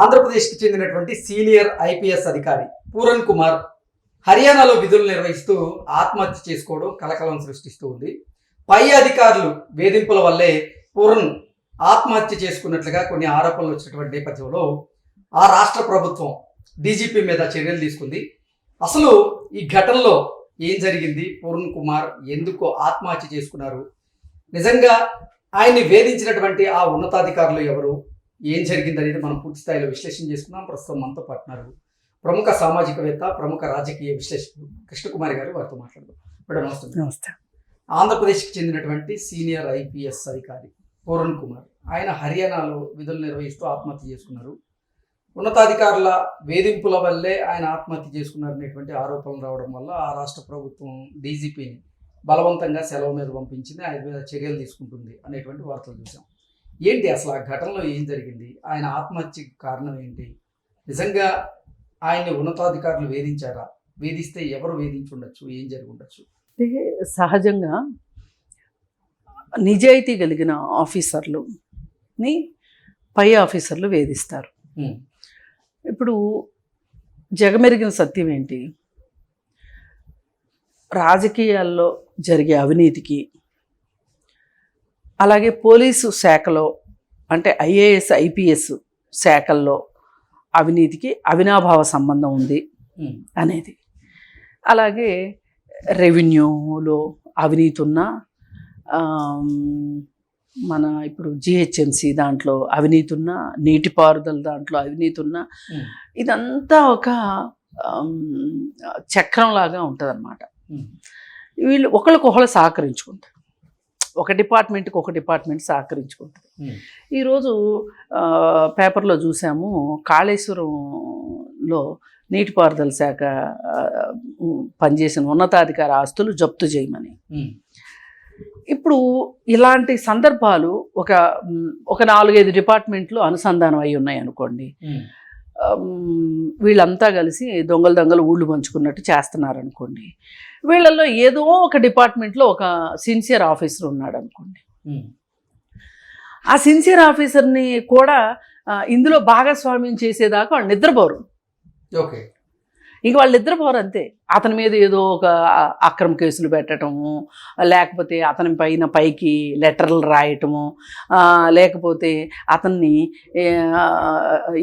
ఆంధ్రప్రదేశ్కి చెందినటువంటి senior IPS అధికారి పూరన్ కుమార్ హర్యానాలో విధులు నిర్వహిస్తూ ఆత్మహత్య చేసుకోవడం కలకలం సృష్టిస్తూ ఉంది. పై అధికారులు వేధింపుల వల్లే పూరన్ ఆత్మహత్య చేసుకున్నట్లుగా కొన్ని ఆరోపణలు వచ్చినటువంటి నేపథ్యంలో ఆ రాష్ట్ర ప్రభుత్వం డీజీపీ మీద చర్యలు తీసుకుంది. అసలు ఈ ఘటనలో ఏం జరిగింది? పూర్ణ్ కుమార్ ఎందుకు ఆత్మహత్య చేసుకున్నారు? నిజంగా ఆయన్ని వేధించినటువంటి ఆ ఉన్నతాధికారులు ఎవరు? ఏం జరిగింది అనేది మనం పూర్తి స్థాయిలో విశ్లేషణ చేసుకున్నాం ప్రస్తుతం మనతో పాటున్నారు ప్రముఖ సామాజికవేత్త ప్రముఖ రాజకీయ విశ్లేషకుడు కృష్ణకుమారి గారు వారితో మాట్లాడదాం. మేడం నమస్తే. నమస్తే. ఆంధ్రప్రదేశ్కి చెందినటువంటి సీనియర్ ఐపీఎస్ అధికారి పూరన్ కుమార్ ఆయన హర్యానాలో విధులు నిర్వహిస్తూ ఆత్మహత్య చేసుకున్నారు. ఉన్నతాధికారుల వేధింపుల వల్లే ఆయన ఆత్మహత్య చేసుకున్నారు అనేటువంటి ఆరోపణలు రావడం వల్ల ఆ రాష్ట్ర ప్రభుత్వం డీజీపీని బలవంతంగా సెలవు మీద పంపించింది. ఆయన మీద చర్యలు తీసుకుంటుంది అనేటువంటి వార్తలు చూసాం. ఏంటి అసలు ఆ ఘటనలో ఏం జరిగింది? ఆయన ఆత్మహత్యకు కారణం ఏంటి? నిజంగా ఆయన్ని ఉన్నతాధికారులు వేధించారా? వేధిస్తే ఎవరు వేధించి ఉండొచ్చు ఏం జరిగి ఉండొచ్చు అంటే సహజంగా నిజాయితీ కలిగిన ఆఫీసర్లుని పై ఆఫీసర్లు వేధిస్తారు. ఇప్పుడు జగమెరిగిన సత్యం ఏంటి? రాజకీయాల్లో జరిగే అవినీతికి అలాగే పోలీసు శాఖలో అంటే ఐఏఎస్ ఐపీఎస్ శాఖల్లో అవినీతికి అవినాభావ సంబంధం ఉంది అనేది. అలాగే రెవెన్యూలో అవినీతి ఉన్న మన ఇప్పుడు జిహెచ్ఎంసి దాంట్లో అవినీతి ఉన్న నీటిపారుదల దాంట్లో అవినీతి ఉన్న ఇదంతా ఒక చక్రంలాగా ఉంటుంది అనమాట ఉమ్, వీళ్ళు ఒకరికొకరు సహకరించుకుంటారు. ఒక డిపార్ట్మెంట్కి ఒక డిపార్ట్మెంట్ సహకరించుకుంటుంది. ఉమ్, ఈరోజు పేపర్లో చూసాము కాళేశ్వరంలో నీటిపారుదల శాఖ పనిచేసిన ఉన్నతాధికారి ఆస్తులు జప్తు చేయమని. ఉమ్, ఇప్పుడు ఇలాంటి సందర్భాలు ఒక ఒక నాలుగైదు డిపార్ట్మెంట్లు అనుసంధానం అయి ఉన్నాయి అనుకోండి. ఆమ్, వీళ్ళంతా కలిసి దొంగలు దొంగలు ఊళ్ళు పంచుకున్నట్టు చేస్తున్నారు అనుకోండి వీళ్ళల్లో ఏదో ఒక డిపార్ట్మెంట్లో ఒక సిన్సియర్ ఆఫీసర్ ఉన్నాడు అనుకోండి ఆ సిన్సియర్ ఆఫీసర్ని కూడా ఇందులో భాగస్వామ్యం చేసేదాకా వాళ్ళు నిద్రపోరు. ఓకే. ఇంక వాళ్ళు నిద్రపోరు అంతే. అతని మీద ఏదో ఒక అక్రమ కేసులు పెట్టడము లేకపోతే అతని పైన పైకి లెటర్లు రాయటము లేకపోతే అతన్ని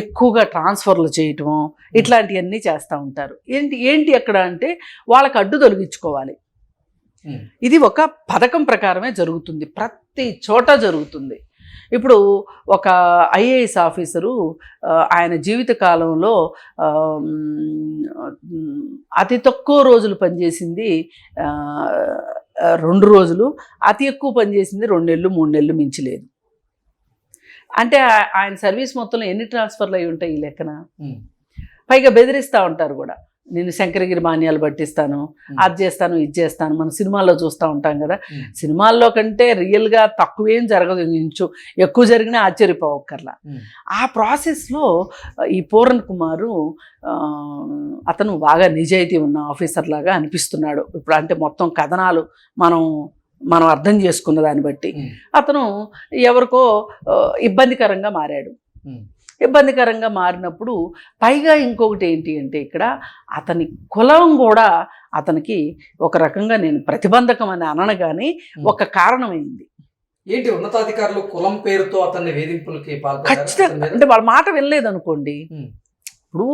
ఎక్కువగా ట్రాన్స్ఫర్లు చేయటము ఇట్లాంటివన్నీ చేస్తూ ఉంటారు. ఏంటి ఏంటి అక్కడ అంటే వాళ్ళకి అడ్డు తొలగించుకోవాలి. ఇది ఒక పథకం ప్రకారమే జరుగుతుంది. ప్రతి చోట జరుగుతుంది. ఇప్పుడు ఒక ఐఏఎస్ ఆఫీసరు ఆయన జీవిత కాలంలో అతి తక్కువ రోజులు పనిచేసింది రెండు రోజులు అతి ఎక్కువ పనిచేసింది రెండు నెలలు మూడు నెలలు మించలేదు. అంటే ఆయన సర్వీస్ మొత్తంలో ఎన్ని ట్రాన్స్ఫర్లు అయి ఉంటాయి ఈ లెక్కన? పైగా బెదిరిస్తూ ఉంటారు కూడా. నేను శంకరగిరి మాన్యాలు పట్టిస్తాను అది చేస్తాను ఇది చేస్తాను మనం సినిమాల్లో చూస్తూ ఉంటాం కదా. సినిమాల్లో కంటే రియల్గా తక్కువేం జరగదు ఇంచు ఎక్కువ జరిగినా ఆశ్చర్యపోవక్కర్లా ఆ ప్రాసెస్లో ఈ పూరన్ కుమారు అతను బాగా నిజాయితీ ఉన్న ఆఫీసర్ లాగా అనిపిస్తున్నాడు. ఇప్పుడు అంటే మొత్తం కథనాలు మనం మనం అర్థం చేసుకున్న దాన్ని బట్టి. అతను ఎవరికో ఇబ్బందికరంగా మారాడు. ఇబ్బందికరంగా మారినప్పుడు పైగా ఇంకొకటి ఏంటి అంటే ఇక్కడ అతని కులం కూడా అతనికి ఒక రకంగా నేను ప్రతిబంధకం అని అనను కానీ ఒక కారణమైంది. ఏంటి ఉన్నతాధికారులు కులం పేరుతో అతన్ని వేధింపులకి? ఖచ్చితంగా? అంటే వాళ్ళ మాట వినలేదు అనుకోండి ఇప్పుడు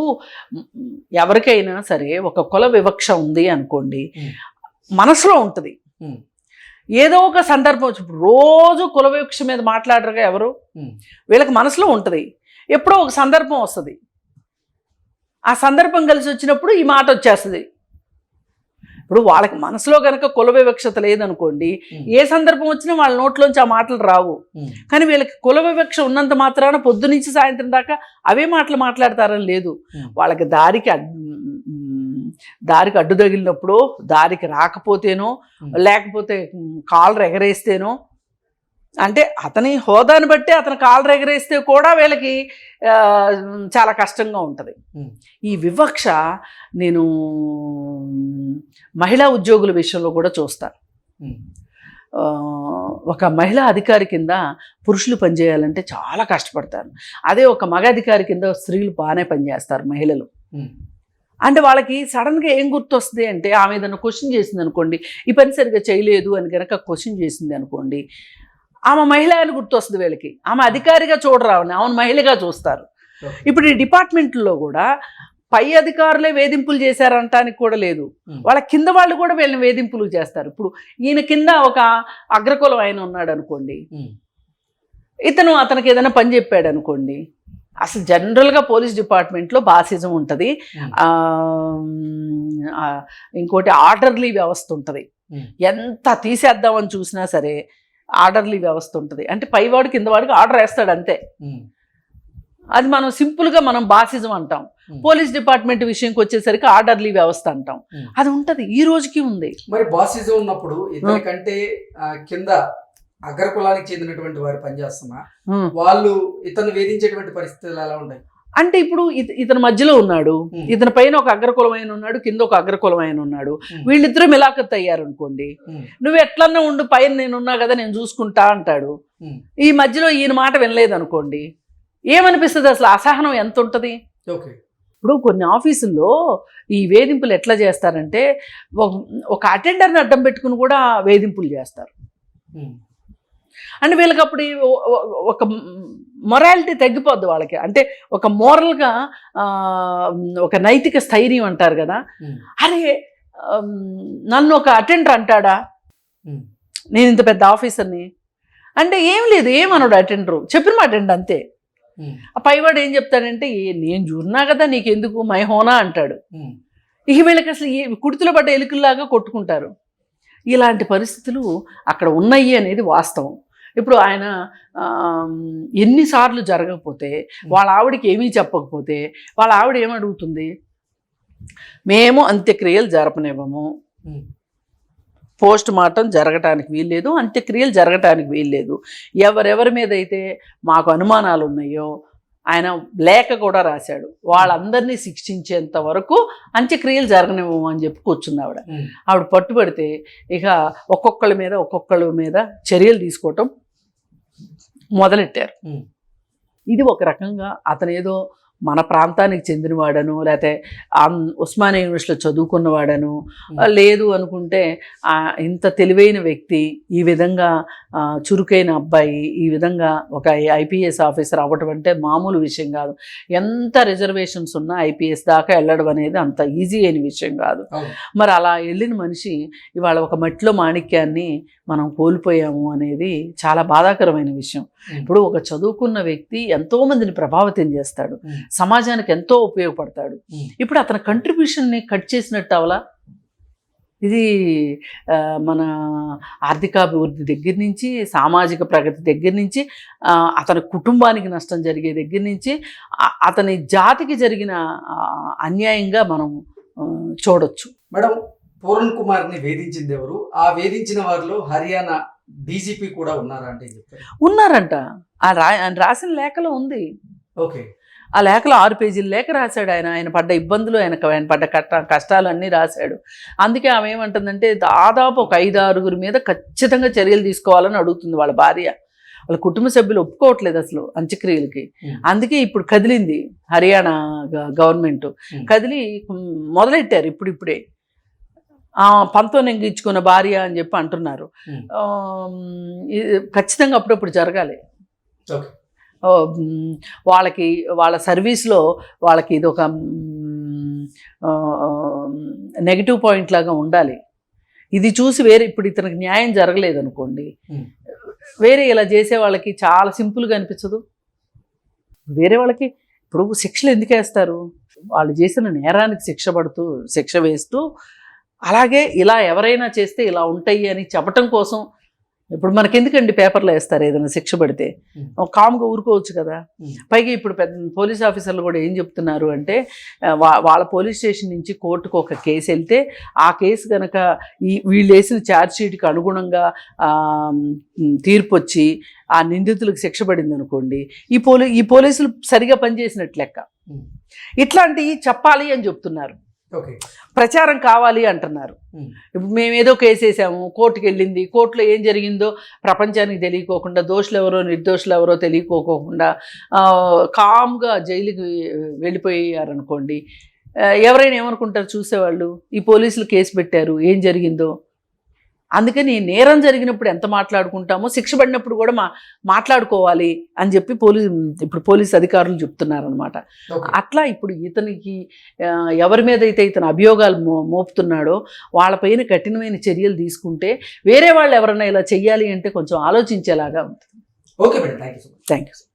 ఎవరికైనా సరే ఒక కుల వివక్ష ఉంది అనుకోండి మనసులో ఉంటుంది. ఏదో ఒక సందర్భం రోజు కుల వివక్ష మీద మాట్లాడరుగా ఎవరు? వీళ్ళకి మనసులో ఉంటుంది. ఎప్పుడో ఒక సందర్భం వస్తుంది. ఆ సందర్భం కలిసి వచ్చినప్పుడు ఈ మాట వచ్చేస్తుంది. ఇప్పుడు వాళ్ళకి మనసులో కనుక కుల వివక్షత లేదనుకోండి ఏ సందర్భం వచ్చినా వాళ్ళ నోట్లోంచి ఆ మాటలు రావు. కానీ వీళ్ళకి కుల వివక్ష ఉన్నంత మాత్రాన పొద్దు నుంచి సాయంత్రం దాకా అవే మాటలు మాట్లాడతారని లేదు. వాళ్ళకి దారికి దారికి అడ్డు తగిలినప్పుడు దారికి రాకపోతేనో. లేకపోతే కాలర్ ఎగరేస్తేనో అంటే అతని హోదాని బట్టి అతని కాలర్ ఎగరేస్తే కూడా వీళ్ళకి చాలా కష్టంగా ఉంటుంది. ఈ వివక్ష నేను మహిళా ఉద్యోగుల విషయంలో కూడా చూస్తాను. ఒక మహిళా అధికారి కింద పురుషులు పనిచేయాలంటే చాలా కష్టపడతారు. అదే ఒక మగ అధికారి కింద స్త్రీలు బాగానే పనిచేస్తారు మహిళలు. అంటే వాళ్ళకి సడన్గా ఏం గుర్తొస్తుంది అంటే ఆమె ఏదైనా క్వశ్చన్ చేసింది అనుకోండి ఈ పని సరిగ్గా చేయలేదు అని కనుక క్వశ్చన్ చేసింది అనుకోండి ఆమె మహిళ అని గుర్తొస్తుంది వీళ్ళకి. ఆమె అధికారిగా చూడరు ఆమెను మహిళగా చూస్తారు. ఇప్పుడు ఈ డిపార్ట్మెంట్లో కూడా పై అధికారులే వేధింపులు చేశారంటానికి కూడా లేదు. వాళ్ళ కింద వాళ్ళు కూడా వీళ్ళని వేధింపులు చేస్తారు. ఇప్పుడు ఈయన కింద ఒక అగ్రకులం ఆయన ఉన్నాడు అనుకోండి. ఇతను అతనికి ఏదైనా పని చెప్పాడు అనుకోండి. అసలు జనరల్గా పోలీస్ డిపార్ట్మెంట్లో బాసిజం ఉంటుంది. ఇంకోటి ఆర్డర్లీ వ్యవస్థ ఉంటుంది. ఎంత తీసేద్దామని చూసినా సరే ఆర్డర్లీ వ్యవస్థ ఉంటుంది. అంటే పైవాడు కింద వాడికి ఆర్డర్ వేస్తాడు అంతే. అది మనం సింపుల్గా మనం బాసిజం అంటాం. పోలీస్ డిపార్ట్మెంట్ విషయంకి వచ్చేసరికి ఆర్డర్లీ వ్యవస్థ అంటాం. అది ఉంటుంది. ఈ రోజుకి ఉంది. మరి బాసిజం ఉన్నప్పుడు ఇతని కంటే ఆ, కింద అగ్రకులానికి చెందినటువంటి వారు పనిచేస్తున్నా. వాళ్ళు ఇతను వేధించేటువంటి పరిస్థితులు ఎలా ఉన్నాయి? అంటే ఇప్పుడు ఇత- ఇతని మధ్యలో ఉన్నాడు. ఇతని పైన ఒక అగ్రకులమైన ఉన్నాడు కింద ఒక అగ్రకులమైన ఉన్నాడు. వీళ్ళిద్దరూ మిలాఖత్ అయ్యారు అనుకోండి ఉమ్, నువ్వు ఎట్లన్నా ఉండు పైన నేనున్నా కదా నేను చూసుకుంటా అంటాడు. ఈ మధ్యలో ఈయన మాట వినలేదు అనుకోండి ఏమనిపిస్తుంది అసలు? అసహనం ఎంత ఉంటుంది ఇప్పుడు కొన్ని ఆఫీసుల్లో ఈ వేధింపులు ఎట్లా చేస్తారంటే ఒక అటెండర్ని అడ్డం పెట్టుకుని కూడా వేధింపులు చేస్తారు. అంటే వీళ్ళకి అప్పుడు ఒక మొరాలిటీ తగ్గిపోద్ది వాళ్ళకి. అంటే ఒక మోరల్గా ఒక నైతిక స్థైర్యం అంటారు కదా. అరే నన్ను ఒక అటెండర్ అంటాడా? నేను ఇంత పెద్ద ఆఫీసర్ని. అంటే ఏం లేదు ఏమన్నాడు అటెండరు. చెప్పిన మాట అండి అంతే. ఆ పైవాడు ఏం చెప్తాడంటే "ఏ, నేను చూడనా కదా నీకెందుకు మై హోనా అంటాడు. ఇక వీళ్ళకి అసలు కుడితులు పడ్డ ఎలుకల్లాగా కొట్టుకుంటారు. ఇలాంటి పరిస్థితులు అక్కడ ఉన్నాయి అనేది వాస్తవం. ఇప్పుడు ఆయన ఎన్నిసార్లు జరగకపోతే వాళ్ళ ఆవిడకి ఏమీ చెప్పకపోతే వాళ్ళ ఆవిడ ఏమడుగుతుంది? మేము అంత్యక్రియలు జరపనివ్వము. పోస్ట్ మార్టం జరగటానికి వీల్లేదు అంత్యక్రియలు జరగటానికి వీల్లేదు. ఎవరెవరి మీద అయితే మాకు అనుమానాలు ఉన్నాయో ఆయన లేఖ కూడా రాశాడు. వాళ్ళందరినీ శిక్షించేంత వరకు అంత్యక్రియలు జరగనివ్వము అని చెప్పి కూర్చుంది ఆవిడ. ఆవిడ పట్టుబడితే ఇక ఒక్కొక్కళ్ళ మీద ఒక్కొక్కళ్ళ మీద చర్యలు తీసుకోవటం మొదలెట్టారు. ఇది ఒక రకంగా అతను ఏదో మన ప్రాంతానికి చెందినవాడను లేకపోతే ఉస్మానియా యూనివర్సిటీలో చదువుకున్నవాడను. లేదు అనుకుంటే ఇంత తెలివైన వ్యక్తి ఈ విధంగా చురుకైన అబ్బాయి ఈ విధంగా ఒక ఐపీఎస్ ఆఫీసర్ అవ్వటం అంటే మామూలు విషయం కాదు. ఎంత రిజర్వేషన్స్ ఉన్నా ఐపీఎస్ దాకా వెళ్ళడం అనేది అంత ఈజీ అయిన విషయం కాదు. మరి అలా వెళ్ళిన మనిషి ఇవాళ ఒక మట్టిలో మాణిక్యాన్ని మనం కోల్పోయాము అనేది చాలా బాధాకరమైన విషయం. ఇప్పుడు ఒక చదువుకున్న వ్యక్తి ఎంతో మందిని ప్రభావితం చేస్తాడు. సమాజానికి ఎంతో ఉపయోగపడతాడు. ఇప్పుడు అతని కంట్రిబ్యూషన్ని కట్ చేసినట్టు అవలా? ఇది మన ఆర్థికాభివృద్ధి దగ్గర నుంచి సామాజిక ప్రగతి దగ్గర నుంచి అతని కుటుంబానికి నష్టం జరిగే దగ్గర నుంచి అతని జాతికి జరిగిన అన్యాయంగా మనం చూడొచ్చు. మేడం పూరణ్ కుమార్ని వేధించింది ఎవరు? ఆ వేధించిన వారిలో హర్యానా డీజీపీ కూడా ఉన్నారా అంటే ఏం చెప్తారు? ఉన్నారంట. ఆ రా రాసిన లేఖలో ఉంది. ఓకే. ఆ లేఖలో ఆరు పేజీల లేఖ రాశాడు ఆయన. ఆయన పడ్డ ఇబ్బందులు ఆయన ఆయన పడ్డ కట్ట కష్టాలు అన్నీ రాశాడు. అందుకే ఆమె ఏమంటుందంటే దాదాపు ఒక ఐదు ఆరుగురి మీద ఖచ్చితంగా చర్యలు తీసుకోవాలని అడుగుతుంది వాళ్ళ భార్య. వాళ్ళ కుటుంబ సభ్యులు ఒప్పుకోవట్లేదు అసలు అంత్యక్రియలకి. అందుకే ఇప్పుడు కదిలింది హర్యానా గవర్నమెంట్. కదిలి మొదలెట్టారు ఇప్పుడు ఇప్పుడే ఆ పంతో నెంగించుకున్న భార్య అని చెప్పి అంటున్నారు. ఖచ్చితంగా అప్పుడప్పుడు జరగాలి. ఓకే. వాళ్ళకి వాళ్ళ సర్వీస్లో వాళ్ళకి ఇది ఒక నెగిటివ్ పాయింట్ లాగా ఉండాలి. ఇది చూసి వేరే ఇప్పుడు ఇతనికి న్యాయం జరగలేదు అనుకోండి. వేరే ఇలా చేసే వాళ్ళకి చాలా సింపుల్గా అనిపించదు వేరే వాళ్ళకి ఇప్పుడు శిక్షలు ఎందుకు వేస్తారు? వాళ్ళు చేసిన నేరానికి శిక్ష పడుతూ శిక్ష వేస్తూ అలాగే ఇలా ఎవరైనా చేస్తే ఇలా ఉంటాయి అని చెప్పటం కోసం ఇప్పుడు మనకెందుకండి పేపర్లో వేస్తారు ఏదైనా శిక్ష పడితే. కామ్గా ఊరుకోవచ్చు కదా. పైగా ఇప్పుడు పెద్ద పోలీస్ ఆఫీసర్లు కూడా ఏం చెప్తున్నారు అంటే వాళ్ళ పోలీస్ స్టేషన్ నుంచి కోర్టుకు ఒక కేసు వెళ్తే ఆ కేసు కనుక ఈ వీళ్ళు వేసిన ఛార్జ్ షీట్కి అనుగుణంగా తీర్పు వచ్చి ఆ నిందితులకు శిక్ష పడింది అనుకోండి ఈ పోలీ ఈ పోలీసులు సరిగా పనిచేసినట్లు లెక్క. ఉమ్, ఇట్లాంటివి చెప్పాలి అని చెప్తున్నారు. ప్రచారం కావాలి అంటున్నారు. ఇప్పుడు మేము ఏదో కేసు వేసాము కోర్టుకి వెళ్ళింది కోర్టులో ఏం జరిగిందో ప్రపంచానికి తెలియకోకుండా దోషులు ఎవరో నిర్దోషులు ఎవరో తెలియకోకుండా కామ్గా జైలుకి వెళ్ళిపోయారనుకోండి ఎవరైనా ఏమనుకుంటారు చూసేవాళ్ళు? ఈ పోలీసులు కేసు పెట్టారు ఏం జరిగిందో? అందుకని నేరం జరిగినప్పుడు ఎంత మాట్లాడుకుంటామో శిక్ష పడినప్పుడు కూడా మా మాట్లాడుకోవాలి అని చెప్పి పోలీస్ ఇప్పుడు పోలీస్ అధికారులు చెప్తున్నారనమాట అట్లా ఇప్పుడు ఇతనికి ఎవరి మీద అయితే ఇతను అభియోగాలు మో మోపుతున్నాడో వాళ్ళపైన కఠినమైన చర్యలు తీసుకుంటే వేరే వాళ్ళు ఎవరైనా ఇలా చెయ్యాలి అంటే కొంచెం ఆలోచించేలాగా ఉంటుంది. Okay madam. Thank you thank you